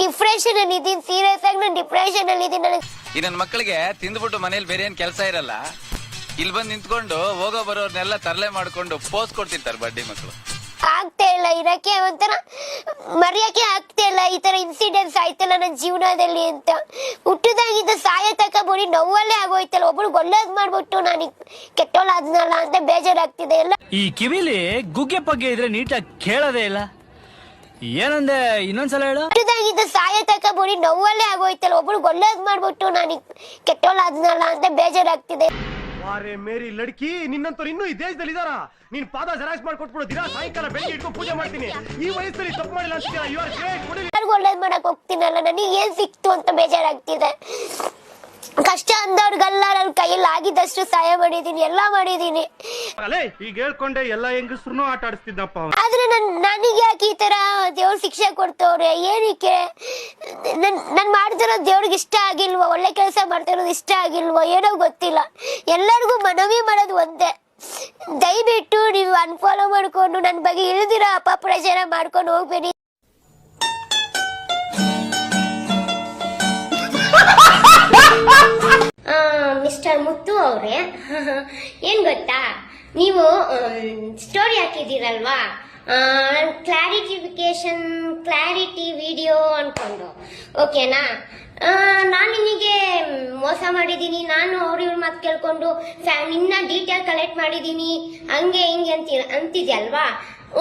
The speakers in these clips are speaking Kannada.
ಡಿಪ್ರೆಷನ್ ಅಲ್ಲಿ ಇದ್ದೀನಿ ಸೀರಿಯಸ್ ಆಗಿ ನಾನು ಡಿಪ್ರೆಷನ್ ಅಲ್ಲಿ ಇದ್ದೀನಿ ನನಗೆ. ಈ ನನ್ನ ಮಕ್ಕಳಿಗೆ ತಿಂದ್ಬಿಟ್ಟು ಮನೇಲಿ ಬೇರೆ ಏನ್ ಕೆಲಸ ಇರಲ್ಲ ಇಲ್ಲಿ ಬಂದು ನಿಂತ್ಕೊಂಡು ಹೋಗೋ ಬರೋರ್ನೆಲ್ಲ ತರಲೆ ಮಾಡ್ಕೊಂಡು ಪೋಸ್ ಕೊಡ್ತಿರ್ತಾರೆ ಬಡ್ಡಿ ಮಕ್ಕಳು ಆಗ್ತಾ ಇಲ್ಲ ಇರಕ್ಕೆ ಒಂಥರ ಮರೆಯಕ್ಕೆ ಆಗ್ತಾ ಇಲ್ಲ ಈ ತರ ಇನ್ಸಿಡೆಂಟ್ಸ್ ಆಯ್ತಲ್ಲ ನನ್ನ ಜೀವನದಲ್ಲಿ ಅಂತ. ಹುಟ್ಟದಾಗಿದ್ದ ಸಾಯ ತಕ ಬರೀ ನೋವಲ್ಲೇ ಆಗೋಯ್ತಲ್ಲ ಒಬ್ರು ಒಳ್ಳೇದ್ ಮಾಡ್ಬಿಟ್ಟು ನಾನು ಕೆಟ್ಟೋಳಾದ್ನಲ್ಲ ಅಂತ ಬೇಜಾರಾಗ್ತಿದೆ ಎಲ್ಲ. ಈ ಕಿವಿಲಿ ಗುಗ್ಗೆ ಪಗ್ಗೆ ಇದ್ರೆ ನೀಟಾಗಿ ಕೇಳೋದೇ ಇಲ್ಲ. ಏನಂದೆ? ಇನ್ನೊಂದ್ಸಲ ಹೇಳು. ಹುಟ್ಟದಾಗಿದ್ದ ಸಾಯ ತಕ ಬರೀ ನೋವಲ್ಲೇ ಆಗೋಯ್ತಲ್ಲ. ಒಬ್ರು ಒಳ್ಳೇದ್ ಮಾಡ್ಬಿಟ್ಟು ನಾನು ಕೆಟ್ಟೋಳಾದ್ನಲ್ಲ ಅಂತ ಬೇಜಾರಾಗ್ತಿದೆ. ಅರೆ ಮೇರಿ ಲಡ್ಕಿ ನಿನ್ನಂತವ್ರು ಇನ್ನೂ ಈ ದೇಶದಲ್ಲಿ ಇದಾರ ನೀನ್ ಪಾದ ಜೆರಾಕ್ಸ್ ಮಾಡ್ಕೊಟ್ಬಿಡು ದಿನ ಸಾಯಂಕಾಲ ಬೆಳಿಗ್ಗೆ ಇಟ್ಕೊಂಡು ಪೂಜೆ ಮಾಡ್ತೀನಿ. ಈ ವಯಸ್ಸಲ್ಲಿ ತಪ್ಪು ಮಾಡಿಲ್ಲ ಅಂತೀರಾ ಯು ಆರ್ ಗ್ರೇಟ್ ಒಳ್ಳೇದ್ ಮಾಡಕ್ ಹೋಗ್ತೀನಲ್ಲ. ನನಗೆ ಏನ್ ಸಿಕ್ತು ಅಂತ ಬೇಜಾರಾಗ್ತಿದೆ. ಕಷ್ಟ ಅಂದವ್ರಿಗೆಲ್ಲ ನನ್ನ ಕೈಯಲ್ಲಿ ಆಗಿದ್ದಷ್ಟು ಸಹಾಯ ಮಾಡಿದೀನಿ ಎಲ್ಲ ಮಾಡಿದೀನಿ. ಈಗ ಹೇಳ್ಕೊಂಡೆ ಎಲ್ಲ ಹೆಂಗಸ್ರು ಆಟ ಆಡಿಸ್ತಿದ್ದಪ್ಪ ಆದ್ರೆ ನನ್ ನನಗೆ ಯಾಕೆ ಈ ತರ ದೇವ್ರ ಶಿಕ್ಷೆ ಕೊಡ್ತವ್ರೆ? ಏನಕ್ಕೆ? ನನ್ ನನ್ ಮಾಡ್ತಿರೋ ದೇವ್ರಿಗೆ ಇಷ್ಟ ಆಗಿಲ್ವೋ? ಒಳ್ಳೆ ಕೆಲಸ ಮಾಡ್ತಿರೋದು ಇಷ್ಟ ಆಗಿಲ್ವೋ? ಏನೋ ಗೊತ್ತಿಲ್ಲ. ಎಲ್ಲರಿಗೂ ಮನವಿ ಮಾಡೋದು ಒಂದೇ. ದಯವಿಟ್ಟು ನೀವು ಅನ್ಫಾಲೋ ಮಾಡ್ಕೊಂಡು ನನ್ನ ಬಗ್ಗೆ ಇಳಿದಿರೋ ಅಪಪ್ರಚಾರ ಮಾಡ್ಕೊಂಡು ಹೋಗ್ಬೇಡಿ. ಮಿಸ್ಟರ್ ಮುತ್ತು ಅವರೇ. ಏನ್ ಗೊತ್ತಾ? ನೀವು ಸ್ಟೋರಿ ಹಾಕಿದ್ದೀರಲ್ವಾ? ಕ್ಲಾರಿಟಿಫಿಕೇಶನ್ ಕ್ಲಾರಿಟಿ ವಿಡಿಯೋ ಅನ್ಕೊಂಡು. ಓಕೆನಾ ನಾನು ನಿನಗೆ ಮೋಸ ಮಾಡಿದ್ದೀನಿ. ನಾನು ಅವ್ರ ಇವ್ರ ಮಾತು ಕೇಳ್ಕೊಂಡು ನಿನ್ನ ಡೀಟೇಲ್ ಕಲೆಕ್ಟ್ ಮಾಡಿದ್ದೀನಿ. ಹಂಗೆ ಹಿಂಗೆ ಅಂತಿ, ಅಂತಿದ್ಯಲ್ವಾ?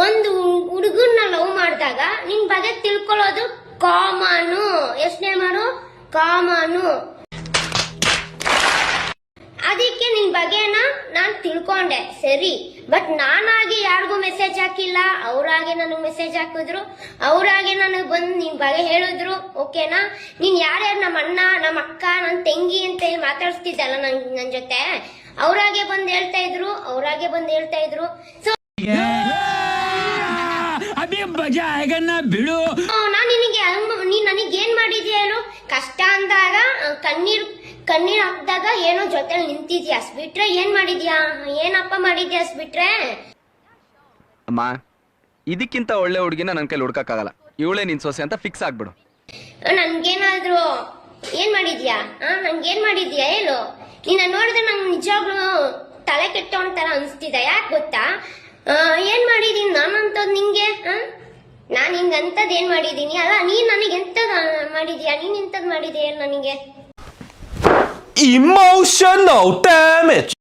ಒಂದು ಹುಡುಗನ್ನ ಲವ್ ಮಾಡಿದಾಗ ನಿನ್ನ ಬಗ್ಗೆ ತಿಳ್ಕೊಳ್ಳೋದು ಕಾಮನು. ಎಷ್ಟನೇ ಮಾಡು? ಕಾಮನು. ನಿನ್ ಬಗ್ಗೆನ ನಾನ್ ತಿಳ್ಕೊಂಡೆ ಸರಿ. ಬಟ್ ನಾನಾಗಿ ಯಾರಿಗೂ ಮೆಸೇಜ್ ಹಾಕಿಲ್ಲ ಅವ್ರಾಗೆ ನನಗೆ ಮೆಸೇಜ್ ಹಾಕಿದ್ರು ಅವ್ರಾಗೆ ನನಗೆ ಬಂದು ನಿನ್ ಬಗ್ಗೆ ಹೇಳಿದ್ರು ಓಕೆನಾ ನೀನ್ ಯಾರ್ಯಾರು ನಮ್ಮ ಅಣ್ಣ ನಮ್ಮ ಅಕ್ಕ ನನ್ ತಂಗಿ ಅಂತ ಹೇಳಿ ಮಾತಾಡ್ಸ್ತಿದ್ದಲ್ಲ ನನ್ ನನ್ ಜೊತೆ? ಅವ್ರಾಗೆ ಬಂದು ಹೇಳ್ತಾ ಇದ್ರು ಅವ್ರಾಗೆ ಬಂದು ಹೇಳ್ತಾ ಇದ್ರು. ಸೊ ಬಿಡು. ನಾನು ನಿನಗೆ ನೀನ್ ನನಗೆ ಏನ್ ಮಾಡಿದ್ಯಾ ಹೇಳು? ಕಷ್ಟ ಅಂದಾಗ ಕಣ್ಣೀರ್ ಕಣ್ಣೀರ್ ಹಾಕ್ದಾಗ ಏನೋ ಜೊತೆ ನಿಂತಿದ್ಯಾ? ಅಸ್ಬಿಟ್ರೆ ಏನ್ ಮಾಡಿದ್ಯಾ? ಏನಪ್ಪ ಮಾಡಿದ್ಯಾ ಅಸ್ಬಿಟ್ರೆ ಅಮ್ಮ ಇದಕ್ಕಿಂತ ಒಳ್ಳೆ ಹುಡುಗಿನ ನನ್ನ ಕೈಲಿ ಹುಡ್ಕಕ್ಕಾಗಲ್ಲ. ಇವಳೇ ನಿನ್ ಸೊಸೆ ಅಂತ ಫಿಕ್ಸ್ ಆಗ್ಬಿಡು. ನನ್ಗೇನಾದ್ರು ಏನ್ ಮಾಡಿದ್ಯಾ? ಆ ನನ್ಗೇನ್ ಮಾಡಿದ್ಯಾ ಹೇಳು? ನಿನ್ನ ನೋಡಿದ್ರೆ ನಂಗೆ ನಿಜವಾಗ್ಲೂ ತಲೆ ಕೆಟ್ಟವನ್ ತರ ಅನ್ಸ್ತಿದೆ ಯಾಕೆ ಗೊತ್ತಾ? ಏನ್ ಮಾಡಿದೀನಿ ನಾನಂತದ್ ನಿಂಗೆ? ನಾನು ನಾನ್ ಹಿಂಗ್ ಅಂತದ್ ಏನ್ ಮಾಡಿದೀನಿ? ಅಲ್ಲ ನೀನ್ ನನಗೆ ಎಂತದ್ ಮಾಡಿದ್ಯಾ? ನೀನ್ ಎಂತದ್ ಮಾಡಿದ್ಯಾ ನನಗೆ? Emotional damage.